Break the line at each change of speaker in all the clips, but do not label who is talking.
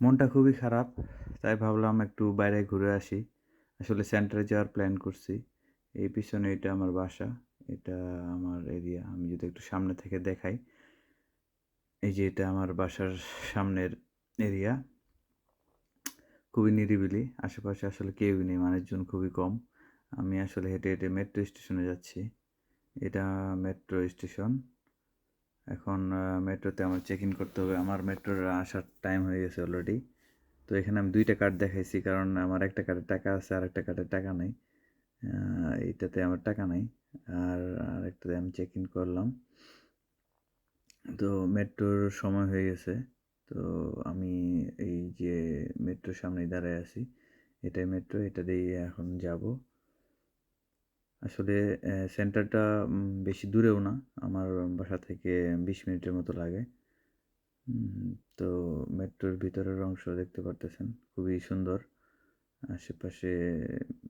মনটা খুবই খারাপ, তাই ভাবলাম একটু বাইরে ঘুরে আসি। আসলে সেন্টারে যাওয়ার প্ল্যান করছি। এই পিছনে এটা আমার বাসা, এটা আমার এরিয়া আমি যদি একটু সামনে থেকে দেখাই, এই যে এটা আমার বাসার সামনের এরিয়া খুবই নিরিবিলি, আশেপাশে আসলে কেউই নেই, মানুষজন খুবই কম। আমি আসলে হেঁটে হেঁটে মেট্রো স্টেশনে যাচ্ছি। এটা মেট্রো স্টেশন এখন মেট্রোতে আমার চেক ইন করতে হবে। আমার মেট্রোর আসার টাইম হয়ে গেছে অলরেডি তো এখানে আমি দুইটা কার্ড দেখাইছি, কারণ আমার একটা কার্ডে টাকা আছে, আর একটা কার্ডে টাকা নেই। এইটাতে আমার টাকা নাই। আর আরেকটাতে আমি চেক ইন করলাম। তো মেট্রোর সময় হয়ে গেছে। তো আমি এই যে মেট্রোর সামনেই দাঁড়ায় আছি। এটাই মেট্রো, এটা দিয়ে এখন যাব। আসলে সেন্টারটা বেশি দূরেও না। আমার বাসা থেকে বিশ মিনিটের মতো লাগে। তো মেট্রোর ভিতরের অংশ দেখতে পারতেছেন। খুবই সুন্দর। আশেপাশে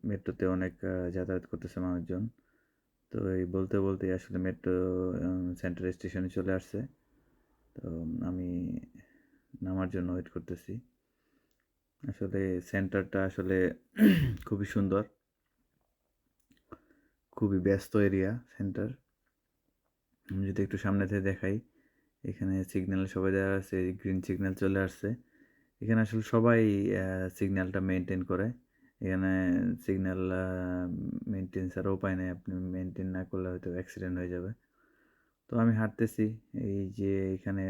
মেট্রোতে অনেক যাতায়াত করতেছে মানুষজন। তো এই বলতে বলতে আসলে মেট্রো সেন্টার স্টেশনে চলে আসছে। তো আমি নামার জন্য ওয়েট করতেছি। আসলে সেন্টারটা আসলে খুবই সুন্দর। খুবই ব্যস্ত এরিয়া, সেন্টার। আমি যদি একটু সামনে থেকে দেখাই, এখানে সিগন্যাল সবাই দেওয়া আছে গ্রিন সিগন্যাল চলে আসছে। এখানে আসলে সবাই সিগন্যালটা মেনটেন করে। এখানে সিগন্যাল মেনটেন ছাড়া উপায় নেই। আপনি মেনটেন না করলে হয়তো অ্যাক্সিডেন্ট হয়ে যাবে। তো আমি হাঁটতেছি, এই যে এখানে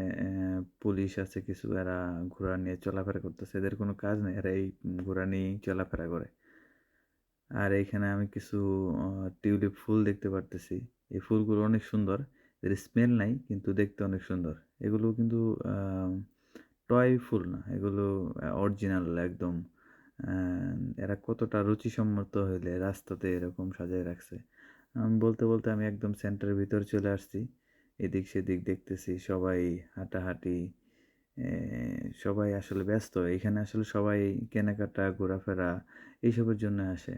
পুলিশ আছে কিছু, এরা ঘোড়া নিয়ে চলাফেরা করতেছে। এদের কোনো কাজ নেই, এরা এই ঘোড়া নিয়েই চলাফেরা করে। আর এইখানে আমি কিছু টিউলিপ ফুল দেখতে পারতেছি। এই ফুলগুলো অনেক সুন্দর। এর স্মেল নাই, কিন্তু দেখতে অনেক সুন্দর। এগুলো কিন্তু টয় ফুল না। এগুলো অরিজিনাল একদম এরা কতটা রুচিসম্মত হইলে রাস্তাতে এরকম সাজায় রাখছে। আমি, বলতে বলতে আমি একদম সেন্টারের ভিতর চলে আসছি। এদিক সেদিক দেখতেছি, সবাই হাঁটাহাঁটি সবাই আসলে ব্যস্ত। এখানে আসলে সবাই কেনাকাটা, ঘোরাফেরা, এইসবের জন্য আসে।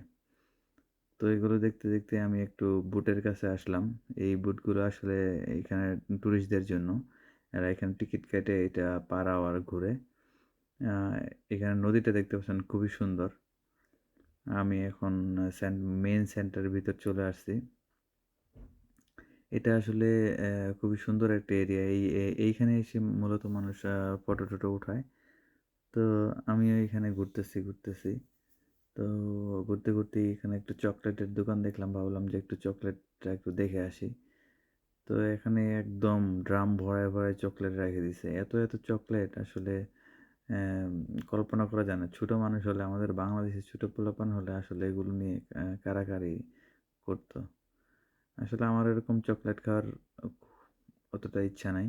তো এগুলো দেখতে দেখতে আমি একটু বুটের কাছে আসলাম। এই বুটগুলো আসলে এখানে ট্যুরিস্টদের জন্য। এরা এখানে টিকিট কেটে এটা পাড়া আর ঘুরে। এখানে নদীটা দেখতে পাচ্ছেন খুবই সুন্দর। আমি এখন মেন সেন্টারের ভিতর চলে আসছি। এটা আসলে খুবই সুন্দর একটা এরিয়া। এই এইখানে এসে মূলত মানুষ ফটো টটো উঠায়। তো আমিও এখানে ঘুরতেছি ঘুরতেছি। তো ঘুরতে ঘুরতে এখানে একটু চকলেটের দোকান দেখলাম। ভাবলাম যে একটু চকলেটটা একটু দেখে আসি। তো এখানে একদম ড্রাম ভরায় ভরায় চকলেট রেখে দিছে। এত এত চকলেট আসলে কল্পনা করা যায় না। ছোটো মানুষ হলে, আমাদের বাংলাদেশের ছোটো পোলাপান হলে আসলে এগুলো নিয়ে কারাকারি করতো। আসলে আমার এরকম চকলেট খাওয়ার অতটা ইচ্ছা নাই।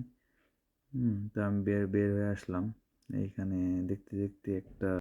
তো আমি বের বের হয়ে আসলাম। এইখানে দেখতে দেখতে একটা